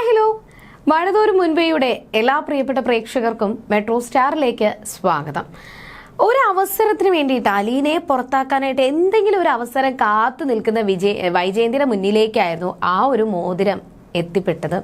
Hi hello. മഴതോരും മുൻപേയുടെ എല്ലാ പ്രിയപ്പെട്ട പ്രേക്ഷകർക്കും മെട്രോ സ്റ്റാറിലേക്ക് സ്വാഗതം. ഒരു അവസരത്തിന് വേണ്ടിയിട്ട് അലീനയെ പുറത്താക്കാനായിട്ട് എന്തെങ്കിലും ഒരു അവസരം കാത്തു നിൽക്കുന്ന വിജയ് വൈജയന്തിയുടെ മുന്നിലേക്കായിരുന്നു ആ ഒരു മോതിരം. എത്തിപ്പെട്ടത്.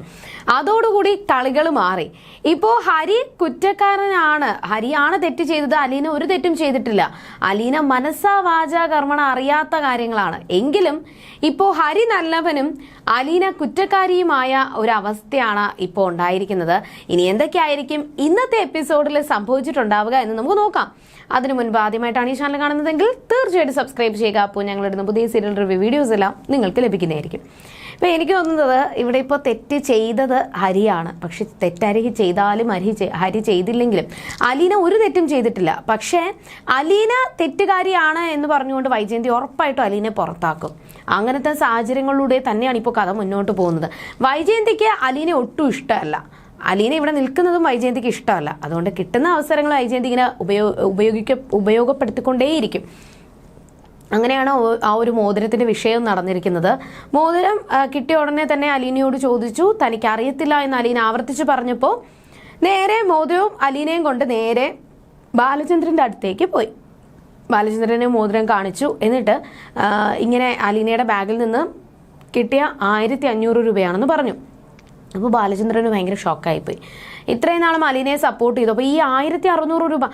അതോടുകൂടി കളികൾ മാറി. ഇപ്പോ ഹരി കുറ്റക്കാരനാണ്. ഹരിയാണ് തെറ്റ് ചെയ്തത്. അലീന ഒരു തെറ്റും ചെയ്തിട്ടില്ല. അലീന മനസ്സാ വാച കർമ്മണ അറിയാത്ത കാര്യങ്ങളാണ്. എങ്കിലും ഇപ്പോ ഹരി നല്ലവനും അലീന കുറ്റക്കാരിയുമായ ഒരു അവസ്ഥയാണ് ഇപ്പോൾ ഉണ്ടായിരിക്കുന്നത്. ഇനി എന്തൊക്കെയായിരിക്കും ഇന്നത്തെ എപ്പിസോഡിൽ സംഭവിച്ചിട്ടുണ്ടാവുക എന്ന് നമുക്ക് നോക്കാം. അതിനു മുൻപ് ആദ്യമായിട്ടാണ് ഈ ചാനൽ കാണുന്നതെങ്കിൽ തീർച്ചയായിട്ടും സബ്സ്ക്രൈബ് ചെയ്യുക. അപ്പോൾ ഞങ്ങളിടുന്ന പുതിയ സീരിയൽ റിവ്യൂ വീഡിയോസ് എല്ലാം നിങ്ങൾക്ക് ലഭിക്കുന്നതായിരിക്കും. ഇപ്പം എനിക്ക് തോന്നുന്നത് ഇവിടെ ഇപ്പോൾ തെറ്റ് ചെയ്തത് ഹരിയാണ്. പക്ഷെ തെറ്റരി ചെയ്താലും ഹരി ഹരി ചെയ്തില്ലെങ്കിലും അലീന ഒരു തെറ്റും ചെയ്തിട്ടില്ല. പക്ഷേ അലീന തെറ്റുകാരിയാണ് എന്ന് പറഞ്ഞുകൊണ്ട് വൈജയന്തി ഉറപ്പായിട്ടും അലീനെ പുറത്താക്കും. അങ്ങനത്തെ സാഹചര്യങ്ങളിലൂടെ തന്നെയാണ് ഇപ്പോൾ കഥ മുന്നോട്ട് പോകുന്നത്. വൈജയന്തിക്ക് അലീനെ ഒട്ടും ഇഷ്ടമല്ല. അലീന ഇവിടെ നിൽക്കുന്നതും വൈജയന്തിക്ക് ഇഷ്ടമല്ല. അതുകൊണ്ട് കിട്ടുന്ന അവസരങ്ങൾ വൈജയന്തി ഇങ്ങനെ ഉപയോഗ ഉപയോഗിക്ക ഉപയോഗപ്പെടുത്തിക്കൊണ്ടേയിരിക്കും. അങ്ങനെയാണ് ആ ഒരു മോതിരത്തിന്റെ വിഷയം നടന്നിരിക്കുന്നത്. മോതിരം കിട്ടിയ ഉടനെ തന്നെ അലീനയോട് ചോദിച്ചു തനിക്ക് അറിയത്തില്ല എന്ന് അലീന ആവർത്തിച്ച് പറഞ്ഞപ്പോൾ നേരെ മോതിരവും അലീനയും കൊണ്ട് നേരെ ബാലചന്ദ്രന്റെ അടുത്തേക്ക് പോയി. ബാലചന്ദ്രനെ മോതിരം കാണിച്ചു. എന്നിട്ട് ഇങ്ങനെ അലീനയുടെ ബാഗിൽ നിന്ന് കിട്ടിയ ആയിരത്തി അഞ്ഞൂറ് രൂപയാണെന്ന് പറഞ്ഞു. അപ്പോൾ ബാലചന്ദ്രന് ഭയങ്കര ഷോക്കായിപ്പോയി. ഇത്രയും നാളും അലീനയെ സപ്പോർട്ട് ചെയ്തു. അപ്പോൾ ഈ ആയിരത്തി അറുന്നൂറ് രൂപ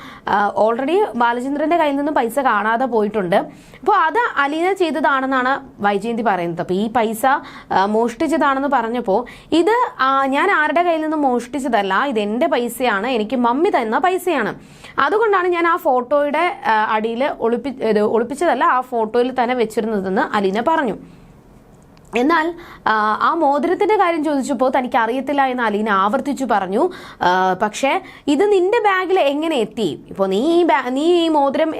ഓൾറെഡി ബാലചന്ദ്രന്റെ കയ്യിൽ നിന്ന് പൈസ കാണാതെ പോയിട്ടുണ്ട്. അപ്പോൾ അത് അലീന ചെയ്തതാണെന്നാണ് വൈജയന്തി പറയുന്നത്. അപ്പോൾ ഈ പൈസ മോഷ്ടിച്ചതാണെന്ന് പറഞ്ഞപ്പോൾ ഇത് ഞാൻ ആരുടെ കയ്യിൽ നിന്ന് മോഷ്ടിച്ചതല്ല ഇത് എന്റെ പൈസയാണ് എനിക്ക് മമ്മി തന്ന പൈസയാണ്. അതുകൊണ്ടാണ് ഞാൻ ആ ഫോട്ടോയുടെ അടിയിൽ ഒളിപ്പി ഒളിപ്പിച്ചതല്ല ആ ഫോട്ടോയിൽ തന്നെ വെച്ചിരുന്നതെന്ന് അലീന പറഞ്ഞു. എന്നാൽ ആ, മോതിരത്തിന്റെ കാര്യം ചോദിച്ചപ്പോൾ തനിക്ക് അറിയത്തില്ല എന്ന് അലീന ആവർത്തിച്ചു പറഞ്ഞു. പക്ഷേ ഇത് നിന്റെ ബാഗിൽ എങ്ങനെ എത്തി? ഇപ്പോൾ നീ ഈ നീ ഈ മോതിരം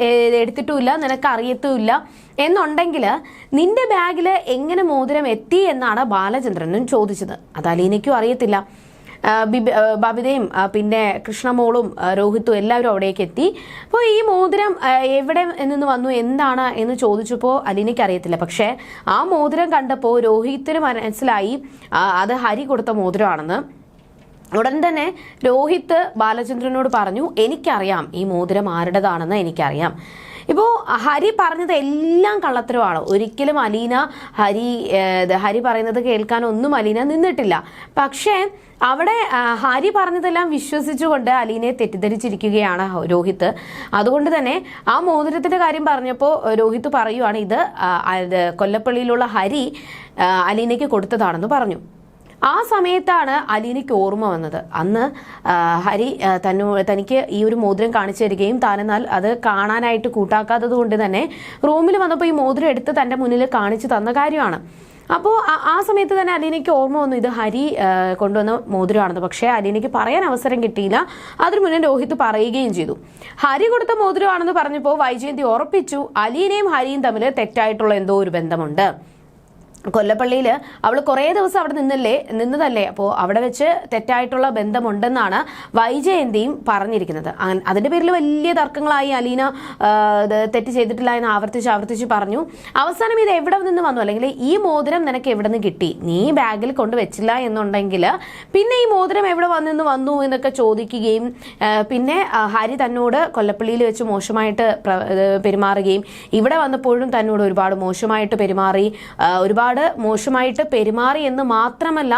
എടുത്തിട്ടുമില്ല നിനക്ക് അറിയത്തുമില്ല എന്നുണ്ടെങ്കിൽ നിന്റെ ബാഗിൽ എങ്ങനെ മോതിരം എത്തി എന്നാണ് ബാലചന്ദ്രനും ചോദിച്ചത്. അത് അലീനയ്ക്കും അറിയത്തില്ല. ബബിതയും പിന്നെ കൃഷ്ണമോളും രോഹിത്തും എല്ലാവരും അവിടേക്ക് എത്തി. അപ്പോൾ ഈ മോതിരം എവിടെ നിന്ന് വന്നു എന്താണ് എന്ന് ചോദിച്ചപ്പോൾ അലീനയ്ക്ക് അറിയത്തില്ല പക്ഷേ ആ മോതിരം കണ്ടപ്പോൾ രോഹിത്തിന് മനസ്സിലായി അത് ഹരി കൊടുത്ത മോതിരമാണെന്ന്. ഉടൻ തന്നെ രോഹിത്ത് ബാലചന്ദ്രനോട് പറഞ്ഞു എനിക്കറിയാം ഈ മോതിരം ആരുടേതാണെന്ന് എനിക്കറിയാം. ഇപ്പോൾ ഹരി പറഞ്ഞത് എല്ലാം കള്ളത്തരമാണ്. ഒരിക്കലും അലീന ഹരി ഹരി പറയുന്നത് കേൾക്കാനൊന്നും അലീന നിന്നിട്ടില്ല. പക്ഷേ അവിടെ ഹരി പറഞ്ഞതെല്ലാം വിശ്വസിച്ചുകൊണ്ട് അലീനയെ തെറ്റിദ്ധരിച്ചിരിക്കുകയാണ് രോഹിത്. അതുകൊണ്ട് തന്നെ ആ മോതിരത്തിന്റെ കാര്യം പറഞ്ഞപ്പോൾ രോഹിത് പറയുവാണ് ഇത് കൊല്ലപ്പള്ളിയിലുള്ള ഹരി അലീനയ്ക്ക് കൊടുത്തതാണെന്ന് പറഞ്ഞു. ആ സമയത്താണ് അലീനയ്ക്ക് ഓർമ്മ വന്നത്. അന്ന് ഹരി തന്നു തനിക്ക് ഈ ഒരു മോതിരം കാണിച്ചു തരികയും താനെന്നാൽ അത് കാണാനായിട്ട് കൂട്ടാക്കാത്തത് കൊണ്ട് തന്നെ റൂമിൽ വന്നപ്പോൾ ഈ മോതിരം എടുത്ത് തന്റെ മുന്നിൽ കാണിച്ചു തന്ന കാര്യമാണ്. അപ്പോൾ ആ- സമയത്ത് തന്നെ അലീനയ്ക്ക് ഓർമ്മ വന്നു ഇത് ഹരി കൊണ്ടുവന്ന മോതിരമാണെന്ന്. പക്ഷേ അലീനയ്ക്ക് പറയാൻ അവസരം കിട്ടിയില്ല. അതിനു മുന്നേ രോഹിത് പറയുകയും ചെയ്തു. ഹരി കൊടുത്ത മോതിരമാണെന്ന് പറഞ്ഞപ്പോൾ വൈജയന്തി ഉറപ്പിച്ചു. അലീനയും ഹരിയും തമ്മിൽ തെറ്റായിട്ടുള്ള എന്തോ ഒരു ബന്ധമുണ്ട്. കൊല്ലപ്പള്ളിയിൽ അവൾ കുറേ ദിവസം അവിടെ നിന്നല്ലേ നിന്നതല്ലേ? അപ്പോൾ അവിടെ വെച്ച് തെറ്റായിട്ടുള്ള ബന്ധമുണ്ടെന്നാണ് വൈജയന്തിയും പറഞ്ഞിരിക്കുന്നത്. അതിന്റെ പേരിൽ വലിയ തർക്കങ്ങളായി അലീന തെറ്റ് ചെയ്തിട്ടില്ല എന്ന് ആവർത്തിച്ച് ആവർത്തിച്ച് പറഞ്ഞു. അവസാനം ഇത് എവിടെ നിന്ന് വന്നു? അല്ലെങ്കിൽ ഈ മോതിരം നിനക്ക് എവിടെ നിന്ന് കിട്ടി? നീ ബാഗിൽ കൊണ്ട് വെച്ചില്ല എന്നുണ്ടെങ്കിൽ പിന്നെ ഈ മോതിരം എവിടെ വന്നെന്ന് വന്നു എന്നൊക്കെ ചോദിക്കുകയും പിന്നെ ഹാരി തന്നോട് കൊല്ലപ്പള്ളിയിൽ വെച്ച് മോശമായിട്ട് പ്ര- പെരുമാറുകയും ഇവിടെ വന്നപ്പോഴും തന്നോട് ഒരുപാട് മോശമായിട്ട് പെരുമാറി ആ, ഒരുപാട് മോശമായിട്ട് പെരുമാറി എന്ന് മാത്രമല്ല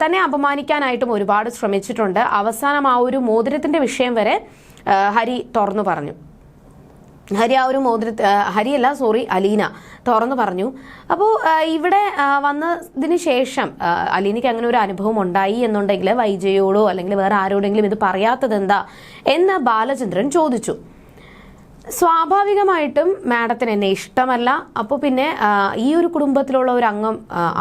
തന്നെ അപമാനിക്കാനായിട്ടും ഒരുപാട് ശ്രമിച്ചിട്ടുണ്ട്. അവസാനം ആ ഒരു മോതിരത്തിന്റെ വിഷയം വരെ ഹരി തുറന്നു പറഞ്ഞു. ഹരി ആ ഒരു മോതിര ഹരി ഹരിയല്ല സോറി അലീന തുറന്നു പറഞ്ഞു. അപ്പോൾ ഇവിടെ വന്നതിന് ശേഷം അലീനയ്ക്ക് അങ്ങനെ ഒരു അനുഭവം ഉണ്ടായി എന്നുണ്ടെങ്കിൽ വൈജയോടോ അല്ലെങ്കിൽ വേറെ ആരോടെങ്കിലും ഇത് പറയാത്തത് എന്താ എന്ന് ബാലചന്ദ്രൻ ചോദിച്ചു. സ്വാഭാവികമായിട്ടും മാഡത്തിന് എന്നെ ഇഷ്ടമല്ല. അപ്പോൾ പിന്നെ ഈ ഒരു കുടുംബത്തിലുള്ള ഒരു അംഗം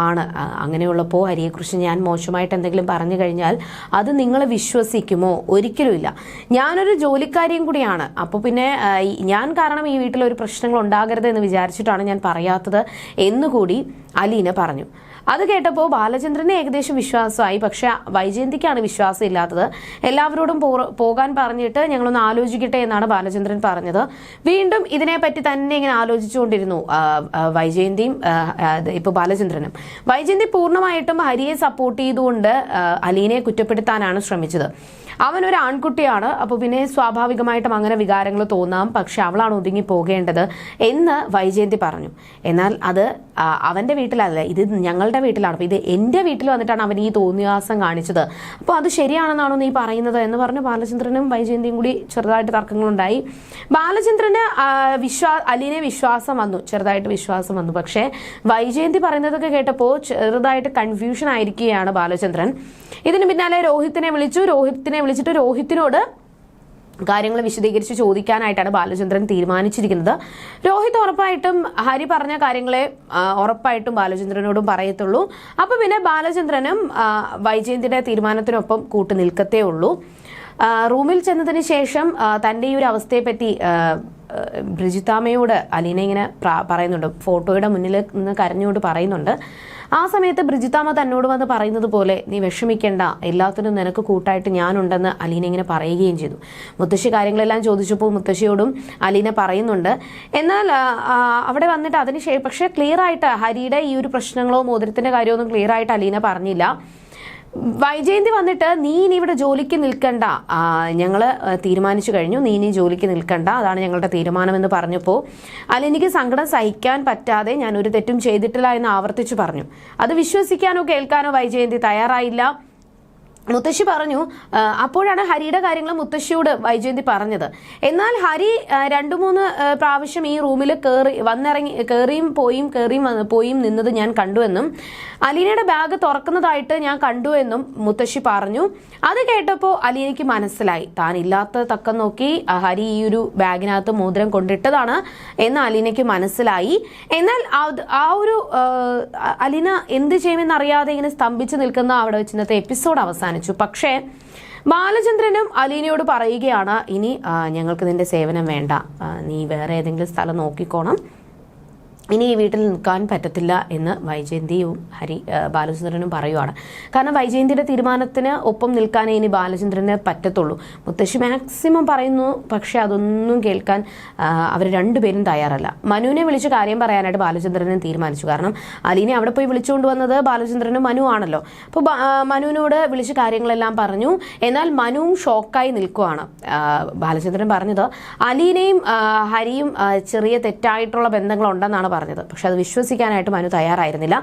ആണ്. അങ്ങനെയുള്ളപ്പോൾ ഹരിയെക്കുറിച്ച് ഞാൻ മോശമായിട്ട് എന്തെങ്കിലും പറഞ്ഞു കഴിഞ്ഞാൽ അത് നിങ്ങൾ വിശ്വസിക്കുമോ? ഒരിക്കലുമില്ല ഞാനൊരു ജോലിക്കാരിയും കൂടിയാണ്. അപ്പോൾ പിന്നെ ഞാൻ കാരണം ഈ വീട്ടിൽ ഒരു പ്രശ്നങ്ങൾ ഉണ്ടാകരുത് എന്ന് വിചാരിച്ചിട്ടാണ് ഞാൻ പറയാത്തത് എന്നുകൂടി അലീന പറഞ്ഞു. അത് കേട്ടപ്പോൾ ബാലചന്ദ്രന് ഏകദേശം വിശ്വാസമായി. പക്ഷെ വൈജയന്തിക്കാണ് വിശ്വാസം ഇല്ലാത്തത് എല്ലാവരോടും പോകാൻ പറഞ്ഞിട്ട് ഞങ്ങളൊന്ന് ആലോചിക്കട്ടെ എന്നാണ് ബാലചന്ദ്രൻ പറഞ്ഞത്. വീണ്ടും ഇതിനെപ്പറ്റി തന്നെ ഇങ്ങനെ ആലോചിച്ചുകൊണ്ടിരുന്നു വൈജയന്തിയും ആ, ആ, ഇപ്പൊ ബാലചന്ദ്രനും. വൈജയന്തി പൂർണമായിട്ടും ഹരിയെ സപ്പോർട്ട് ചെയ്തുകൊണ്ട് അലീനെ കുറ്റപ്പെടുത്താനാണ് ശ്രമിച്ചത്. അവൻ ഒരു ആൺകുട്ടിയാണ്. അപ്പോൾ പിന്നെ സ്വാഭാവികമായിട്ടും അങ്ങനെ വികാരങ്ങൾ തോന്നാം. പക്ഷെ അവളാണ് ഒതുങ്ങി പോകേണ്ടത് എന്ന് വൈജയന്തി പറഞ്ഞു. എന്നാൽ അത് അവന്റെ വീട്ടിലല്ല ഇത് ഞങ്ങളുടെ വീട്ടിലാണ്. അപ്പോൾ ഇത് എന്റെ വീട്ടിൽ വന്നിട്ടാണ് അവൻ ഈ തോന്നിയാസം കാണിച്ചത്. അപ്പോൾ അത് ശരിയാണെന്നാണോ നീ പറയുന്നത് എന്ന് പറഞ്ഞ് ബാലചന്ദ്രനും വൈജയന്തിയും കൂടി ചെറുതായിട്ട് തർക്കങ്ങളുണ്ടായി. ബാലചന്ദ്രന് വിശ്വാ അലിനെ വിശ്വാസം വന്നു. ചെറുതായിട്ട് വിശ്വാസം വന്നു. പക്ഷേ വൈജയന്തി പറയുന്നതൊക്കെ കേട്ടപ്പോൾ ചെറുതായിട്ട് കൺഫ്യൂഷൻ ആയിരിക്കുകയാണ് ബാലചന്ദ്രൻ. ഇതിന് പിന്നാലെ രോഹിത്തിനെ വിളിച്ചു. രോഹിത്തിനെ വിളിച്ചിട്ട് രോഹിത്തിനോട് കാര്യങ്ങൾ വിശദീകരിച്ച് ചോദിക്കാനായിട്ടാണ് ബാലചന്ദ്രൻ തീരുമാനിച്ചിരിക്കുന്നത്. രോഹിത് ഉറപ്പായിട്ടും ഹരി പറഞ്ഞ കാര്യങ്ങളെ ഉറപ്പായിട്ടും ബാലചന്ദ്രനോടും പറയത്തുള്ളൂ. അപ്പൊ പിന്നെ ബാലചന്ദ്രനും വൈജയന്തിന്റെ തീരുമാനത്തിനൊപ്പം കൂട്ടു നിൽക്കത്തേ ഉള്ളൂ. റൂമിൽ ചെന്നതിന് ശേഷം തന്റെ ഈ ഒരു അവസ്ഥയെപ്പറ്റി ബ്രിജിത്താമയോട് അലീന ഇങ്ങനെ പറയുന്നുണ്ട്. ഫോട്ടോയുടെ മുന്നിൽ നിന്ന് കരഞ്ഞുകൊണ്ട് പറയുന്നുണ്ട്. ആ സമയത്ത് ബ്രിജിത്താമ്മ തന്നോട് വന്ന് പറയുന്നത് പോലെ നീ വിഷമിക്കേണ്ട. എല്ലാത്തിനും നിനക്ക് കൂട്ടായിട്ട് ഞാനുണ്ടെന്ന് അലീന ഇങ്ങനെ പറയുകയും ചെയ്തു. മുത്തശ്ശി കാര്യങ്ങളെല്ലാം ചോദിച്ചപ്പോൾ മുത്തശ്ശിയോടും അലീന പറയുന്നുണ്ട്. എന്നാൽ അവിടെ വന്നിട്ട് അതിന് പക്ഷേ ക്ലിയർ ആയിട്ട് ഹരിയുടെ ഈ ഒരു പ്രശ്നങ്ങളോ മോതിരത്തിന്റെ കാര്യമൊന്നും ക്ലിയർ ആയിട്ട് അലീന പറഞ്ഞില്ല. വൈജയന്തി വന്നിട്ട് നീ ഇനി ഇവിടെ ജോലിക്ക് നിൽക്കണ്ട. ഞങ്ങൾ തീരുമാനിച്ചു കഴിഞ്ഞു. നീ ഇനി ജോലിക്ക് നിൽക്കണ്ട. അതാണ് ഞങ്ങളുടെ തീരുമാനമെന്ന് പറഞ്ഞപ്പോൾ എനിക്ക് സങ്കടം സഹിക്കാൻ പറ്റാതെ ഞാൻ ഒരു തെറ്റും ചെയ്തിട്ടില്ല എന്ന് ആവർത്തിച്ചു പറഞ്ഞു. അത് വിശ്വസിക്കാനോ കേൾക്കാനോ വൈജയന്തി തയ്യാറായില്ല. മുത്തശ്ശി പറഞ്ഞു അപ്പോഴാണ് ഹരിയുടെ കാര്യങ്ങൾ മുത്തശ്ശിയോട് വൈജയന്തി പറഞ്ഞത്. എന്നാൽ ഹരി രണ്ടു മൂന്ന് പ്രാവശ്യം ഈ റൂമിൽ കയറി വന്നിറങ്ങി കയറിയും പോയും കയറിയും പോയും നിന്നത് ഞാൻ കണ്ടുവെന്നും അലീനയുടെ ബാഗ് തുറക്കുന്നതായിട്ട് ഞാൻ കണ്ടു എന്നും മുത്തശ്ശി പറഞ്ഞു. അത് കേട്ടപ്പോൾ അലീനയ്ക്ക് മനസ്സിലായി. താൻ ഇല്ലാത്ത തക്കം നോക്കി ഹരി ഈ ഒരു ബാഗിനകത്ത് മോതിരം കൊണ്ടിട്ടതാണ് എന്ന് അലീനയ്ക്ക് മനസ്സിലായി. എന്നാൽ ആ ഒരു അലീന എന്ത് ചെയ്യുമെന്ന് അറിയാതെ ഇങ്ങനെ സ്തംഭിച്ച് നിൽക്കുന്ന അവിടെ വെച്ച് ഇന്നത്തെ എപ്പിസോഡ് അവസാനിച്ചു. പക്ഷേ ബാലചന്ദ്രനും അലീനയോട് പറയുകയാണ് ഇനി ഞങ്ങൾക്ക് നിന്റെ സേവനം വേണ്ട. നീ വേറെ ഏതെങ്കിലും സ്ഥലം നോക്കിക്കോണം. ഇനി ഈ വീട്ടിൽ നിൽക്കാൻ പറ്റത്തില്ല എന്ന് വൈജയന്തിയും ഹരി ബാലചന്ദ്രനും പറയുവാണ്. കാരണം വൈജയന്തിയുടെ തീരുമാനത്തിന് ഒപ്പം നിൽക്കാനേ ഇനി ബാലചന്ദ്രനെ പറ്റത്തുള്ളൂ. മുത്തശ്ശി മാക്സിമം പറയുന്നു പക്ഷേ അതൊന്നും കേൾക്കാൻ അവർ രണ്ടുപേരും തയ്യാറല്ല. മനുവിനെ വിളിച്ച് കാര്യം പറയാനായിട്ട് ബാലചന്ദ്രനും തീരുമാനിച്ചു. കാരണം അലീനെ അവിടെ പോയി വിളിച്ചുകൊണ്ട് വന്നത് ബാലചന്ദ്രനും മനു ആണല്ലോ. അപ്പോൾ മനുവിനോട് വിളിച്ച് കാര്യങ്ങളെല്ലാം പറഞ്ഞു. എന്നാൽ മനുവും ഷോക്കായി നിൽക്കുവാണ്. ബാലചന്ദ്രൻ പറഞ്ഞത് അലീനയും ഹരിയും ചെറിയ തെറ്റായിട്ടുള്ള ബന്ധങ്ങളുണ്ടെന്നാണ് പറഞ്ഞത്. പക്ഷെ അത് വിശ്വസിക്കാനായിട്ട് മനു തയ്യാറായിരുന്നില്ല.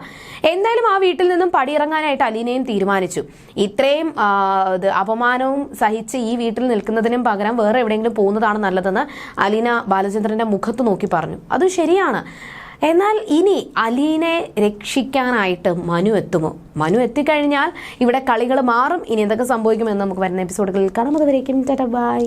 എന്തായാലും ആ വീട്ടിൽ നിന്നും പടിയിറങ്ങാനായിട്ട് അലീനയും തീരുമാനിച്ചു. ഇത്രയും ഇത് അപമാനവും സഹിച്ച് ഈ വീട്ടിൽ നിൽക്കുന്നതിനും പകരം വേറെ എവിടെയെങ്കിലും പോകുന്നതാണ് നല്ലതെന്ന് അലീന ബാലചന്ദ്രന്റെ മുഖത്ത് നോക്കി പറഞ്ഞു. അത് ശരിയാണ്. എന്നാൽ ഇനി അലീനെ രക്ഷിക്കാനായിട്ട് മനു എത്തുമോ? മനു എത്തിക്കഴിഞ്ഞാൽ ഇവിടെ കളികൾ മാറും. ഇനി എന്തൊക്കെ സംഭവിക്കുമെന്ന് നമുക്ക് വരുന്ന എപ്പിസോഡുകളിൽ കാണാം. അതുവരേക്കും ബൈ